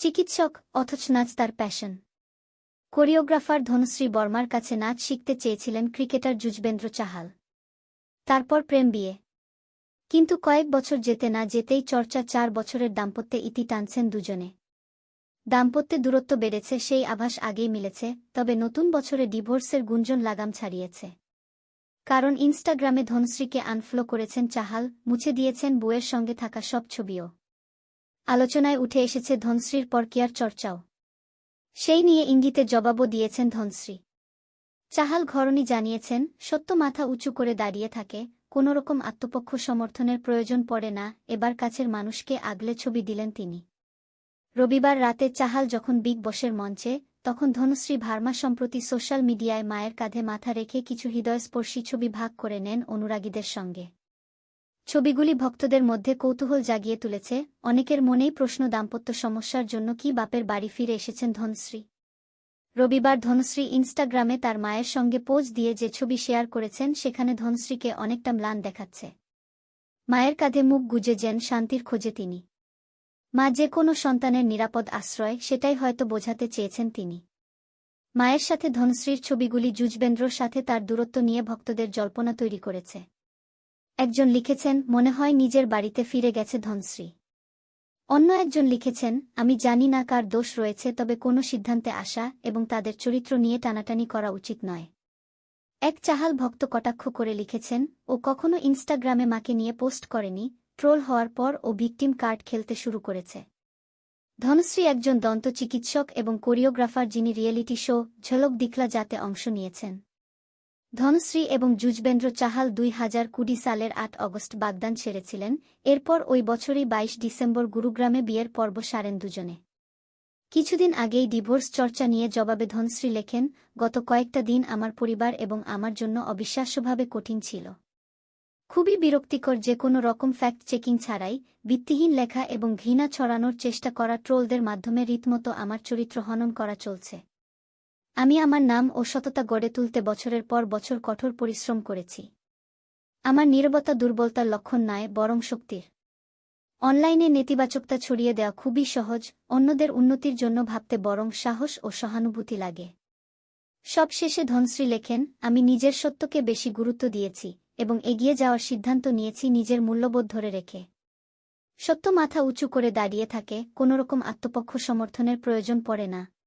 চিকিৎসক অথচ নাচ তার প্যাশন কোরিওগ্রাফার ধনুশ্রী বর্মার কাছে নাচ শিখতে চেয়েছিলেন ক্রিকেটার যুজবেন্দ্র চাহাল। তারপর প্রেম বিয়ে। কিন্তু কয়েক বছর যেতে না যেতেই চর্চা চার বছরের দাম্পত্যে ইতি টানছেন দুজনে। দাম্পত্যে দূরত্ব বেড়েছে, সেই আভাস আগেই মিলেছে, তবে নতুন বছরে ডিভোর্সের গুঞ্জন লাগাম ছাড়িয়েছে। কারণ ইনস্টাগ্রামে ধনশ্রীকে আনফ্লো করেছেন চাহাল, মুছে দিয়েছেন বউয়ের সঙ্গে থাকা সব ছবিও। আলোচনায় উঠে এসেছে ধনশ্রীর পরকিয়ার চর্চাও। সেই নিয়ে ইঙ্গিতে জবাবও দিয়েছেন ধনশ্রী। চাহাল ঘরণী জানিয়েছেন, সত্য মাথা উঁচু করে দাঁড়িয়ে থাকে, কোনোরকম আত্মপক্ষ সমর্থনের প্রয়োজন পড়ে না, এবার কাছের মানুষকে আগলে ছবি দিলেন তিনি। রবিবার রাতে চাহাল যখন বিগ বসের মঞ্চে, তখন ধনুশ্রী ভার্মা সম্প্রতি সোশ্যাল মিডিয়ায় মায়ের কাঁধে মাথা রেখে কিছু হৃদয়স্পর্শী ছবি ভাগ করে নেন অনুরাগীদের সঙ্গে। ছবিগুলি ভক্তদের মধ্যে কৌতূহল জাগিয়ে তুলেছে, অনেকের মনেই প্রশ্ন দাম্পত্য সমস্যার জন্য কি বাপের বাড়ি ফিরে এসেছেন ধনশ্রী। রবিবার ধনশ্রী ইনস্টাগ্রামে তার মায়ের সঙ্গে পোজ দিয়ে যে ছবি শেয়ার করেছেন, সেখানে ধনশ্রীকে অনেকটা ম্লান দেখাচ্ছে। মায়ের কাঁধে মুখ গুজে যেন শান্তির খোঁজে তিনি। মা যে কোনো সন্তানের নিরাপদ আশ্রয়, সেটাই হয়তো বোঝাতে চেয়েছেন তিনি। মায়ের সাথে ধনশ্রীর ছবিগুলি যুজবেন্দ্রর সাথে তার দূরত্ব নিয়ে ভক্তদের জল্পনা তৈরি করেছে। একজন লিখেছেন, মনে হয় নিজের বাড়িতে ফিরে গেছে ধনশ্রী। অন্য একজন লিখেছেন, আমি জানি না কার দোষ রয়েছে, তবে কোনো সিদ্ধান্তে আসা এবং তাদের চরিত্র নিয়ে টানাটানি করা উচিত নয়। এক চাহাল ভক্ত কটাক্ষ করে লিখেছেন, ও কখনো ইনস্টাগ্রামে মাকে নিয়ে পোস্ট করেনি, ট্রোল হওয়ার পর ও ভিকটিম কার্ড খেলতে শুরু করেছে। ধনশ্রী একজন দন্ত চিকিৎসক এবং কোরিওগ্রাফার যিনি রিয়েলিটি শো, ঝলক দিখলা যাতে অংশ নিয়েছেন। ধনশ্রী এবং যুজবেন্দ্র চাহাল দুই হাজার কুড়ি সালের আট অগস্ট বাগদান ছেড়েছিলেন, এরপর ওই বছরই বাইশ ডিসেম্বর গুরুগ্রামে বিয়ের পর্ব সারেন দুজনে। কিছুদিন আগেই ডিভোর্স চর্চা নিয়ে জবাবে ধনশ্রী লেখেন, গত কয়েকটা দিন আমার পরিবার এবং আমার জন্য অবিশ্বাস্যভাবে কঠিন ছিল। খুবই বিরক্তিকর যে কোনো রকম ফ্যাক্ট চেকিং ছাড়াই ভিত্তিহীন লেখা এবং ঘৃণা ছড়ানোর চেষ্টা করা ট্রোলদের মাধ্যমে রীতিমতো আমার চরিত্র হনন করা চলছে। আমি আমার নাম ও সততা গড়ে তুলতে বছরের পর বছর কঠোর পরিশ্রম করেছি। আমার নীরবতা দুর্বলতার লক্ষণ নয় বরং শক্তির। অনলাইনে নেতিবাচকতা ছড়িয়ে দেওয়া খুবই সহজ, অন্যদের উন্নতির জন্য ভাবতে বরং সাহস ও সহানুভূতি লাগে। সবশেষে ধনশ্রী লেখেন, আমি নিজের সত্যকে বেশি গুরুত্ব দিয়েছি এবং এগিয়ে যাওয়ার সিদ্ধান্ত নিয়েছি নিজের মূল্যবোধ ধরে রেখে। সত্য মাথা উঁচু করে দাঁড়িয়ে থাকে, কোনোরকম আত্মপক্ষ সমর্থনের প্রয়োজন পড়ে না।